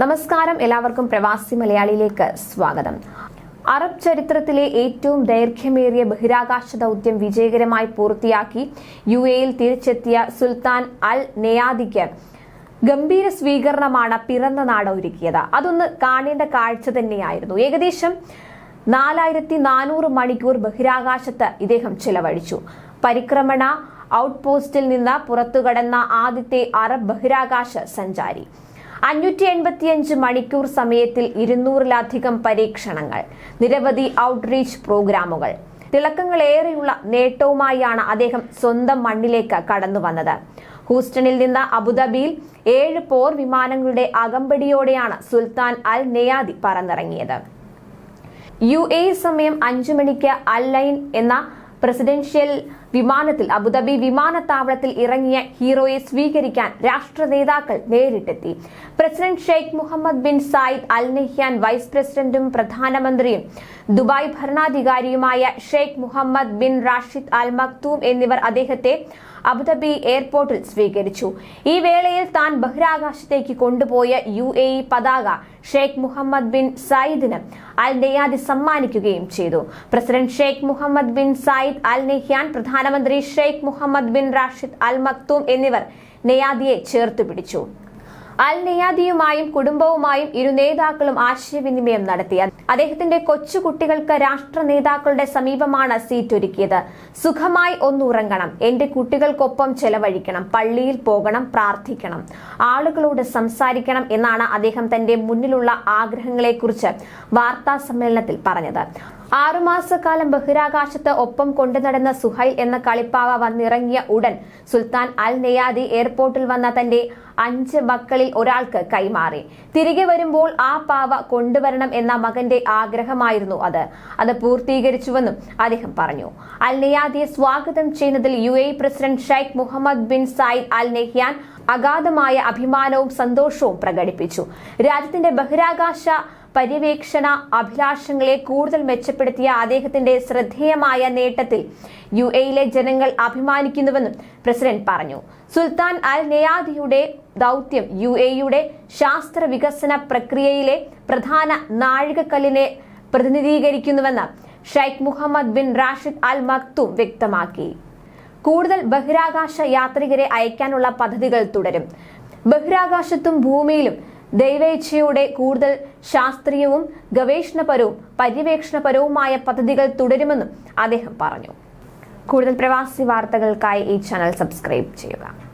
നമസ്കാരം. എല്ലാവർക്കും പ്രവാസി മലയാളിയിലേക്ക് സ്വാഗതം. അറബ് ചരിത്രത്തിലെ ഏറ്റവും ദൈർഘ്യമേറിയ ബഹിരാകാശ ദൗത്യം വിജയകരമായി പൂർത്തിയാക്കി യു എയിൽ തിരിച്ചെത്തിയ സുൽത്താൻ അൽ നെയാദിക്ക് ഗംഭീര സ്വീകരണമാണ് പിറന്ന നാട് ഒരുക്കിയത്. അതൊന്ന് കാണേണ്ട കാഴ്ച തന്നെയായിരുന്നു. ഏകദേശം നാലായിരത്തി നാനൂറ് മണിക്കൂർ ബഹിരാകാശത്ത് ഇദ്ദേഹം ചിലവഴിച്ചു. പരിക്രമണ ഔട്ട് പോസ്റ്റിൽ നിന്ന് പുറത്തുകടന്ന ആദ്യത്തെ അറബ് ബഹിരാകാശ സഞ്ചാരി. അഞ്ഞൂറ്റി എൺപത്തിയഞ്ച് മണിക്കൂർ സമയത്തിൽ ഇരുന്നൂറിലധികം പരീക്ഷണങ്ങൾ നിരവധി ഔട്ട്റീച്ച് പ്രോഗ്രാമുകൾ തിളക്കങ്ങളേറെയുള്ള നേട്ടവുമായാണ് അദ്ദേഹം സ്വന്തം മണ്ണിലേക്ക് കടന്നു വന്നത്. ഹൂസ്റ്റണിൽ നിന്ന് അബുദാബിയിൽ ഏഴ് പോർ വിമാനങ്ങളുടെ അകമ്പടിയോടെയാണ് സുൽത്താൻ അൽ നെയാദി പറന്നിറങ്ങിയത്. യു എ സമയം അഞ്ചു മണിക്ക് അൽ ലൈൻ എന്ന പ്രസിഡൻഷ്യൽ വിമാനത്തിൽ അബുദാബി വിമാനത്താവളത്തിൽ ഇറങ്ങിയ ഹീറോയെ സ്വീകരിക്കാൻ രാഷ്ട്ര നേതാക്കൾ നേരിട്ടെത്തി. President Sheikh Mohammed bin Zayed Al Nahyan vice പ്രസിഡന്റും പ്രധാനമന്ത്രിയും Dubai ഭരണാധികാരിയുമായ Sheikh Mohammed bin Rashid Al Maktoum എന്നിവർ അദ്ദേഹത്തെ അബുദാബി എയർപോർട്ടിൽ സ്വീകരിച്ചു. ഈ വേളയിൽ താൻ ബഹിരാകാശത്തേക്ക് കൊണ്ടുപോയ യു പതാക ഷെയ്ഖ് മുഹമ്മദ് ബിൻ സയിദിന് അൽ നെയ്യാദി സമ്മാനിക്കുകയും ചെയ്തു. President Sheikh Mohammed bin Zayed Al Nahyan പ്രധാനമന്ത്രി Sheikh Mohammed bin Rashid Al Maktoum എന്നിവർ നെയ്യാദിയെ ചേർത്ത് പിടിച്ചു. അൽ നെയ്യാദിയുമായും കുടുംബവുമായും ഇരു നേതാക്കളും ആശയവിനിമയം നടത്തി. അദ്ദേഹത്തിന്റെ കൊച്ചു കുട്ടികൾക്ക് രാഷ്ട്ര നേതാക്കളുടെ സമീപമാണ് സീറ്റ് ഒരുക്കിയത്. സുഖമായി ഒന്നുറങ്ങണം. എന്റെ കുട്ടികൾക്കൊപ്പം ചെലവഴിക്കണം. പള്ളിയിൽ പോകണം പ്രാർത്ഥിക്കണം. ആളുകളോട് സംസാരിക്കണം എന്നാണ് അദ്ദേഹം തന്റെ മുന്നിലുള്ള ആഗ്രഹങ്ങളെക്കുറിച്ച് വാർത്താ സമ്മേളനത്തിൽ പറഞ്ഞത്. ആറുമാസക്കാലം ബഹിരാകാശത്ത് ഒപ്പം കൊണ്ടുനടന്ന സുഹൈൽ എന്ന കളിപ്പാവ വന്നിറങ്ങിയ ഉടൻ സുൽത്താൻ അൽ നെയാദി എയർപോർട്ടിൽ വന്ന തന്റെ അഞ്ച് മക്കളിൽ ഒരാൾക്ക് കൈമാറി. തിരികെ വരുമ്പോൾ ആ പാവ കൊണ്ടുവരണം എന്ന മകന്റെ ആഗ്രഹമായിരുന്നു അത്. അത് പൂർത്തീകരിച്ചുവെന്നും അദ്ദേഹം പറഞ്ഞു. അൽ നെയാദിയെ സ്വാഗതം ചെയ്യുന്നതിൽ U A president Sheikh Mohammed bin Zayed Al Nahyan അഗാധമായ അഭിമാനവും സന്തോഷവും പ്രകടിപ്പിച്ചു. രാജ്യത്തിന്റെ ബഹിരാകാശ പര്യവേക്ഷണ അഭിലാഷങ്ങളെ കൂടുതൽ മെച്ചപ്പെടുത്തിയ അദ്ദേഹത്തിന്റെ ശ്രദ്ധേയമായ നേട്ടത്തിൽ യു എയിലെ ജനങ്ങൾ അഭിമാനിക്കുന്നുവെന്നും പ്രസിഡന്റ് പറഞ്ഞു. സുൽത്താൻ അൽ നെയാദിയുടെ ദൗത്യം യു എയുടെ ശാസ്ത്ര വികസന പ്രക്രിയയിലെ പ്രധാന നാഴികക്കല്ലിനെ പ്രതിനിധീകരിക്കുന്നുവെന്ന് Sheikh Mohammed bin Rashid Al Maktoum വ്യക്തമാക്കി. കൂടുതൽ ബഹിരാകാശ യാത്രികരെ അയക്കാനുള്ള പദ്ധതികൾ തുടരും. ബഹിരാകാശത്തും ഭൂമിയിലും ദൈവേച്ഛയുടെ കൂടുതൽ ശാസ്ത്രീയവും ഗവേഷണപരവും പര്യവേക്ഷണപരവുമായ പദ്ധതികൾ തുടരുമെന്നും അദ്ദേഹം പറഞ്ഞു. കൂടുതൽ പ്രവാസി വാർത്തകൾക്കായി ഈ ചാനൽ സബ്സ്ക്രൈബ് ചെയ്യുക.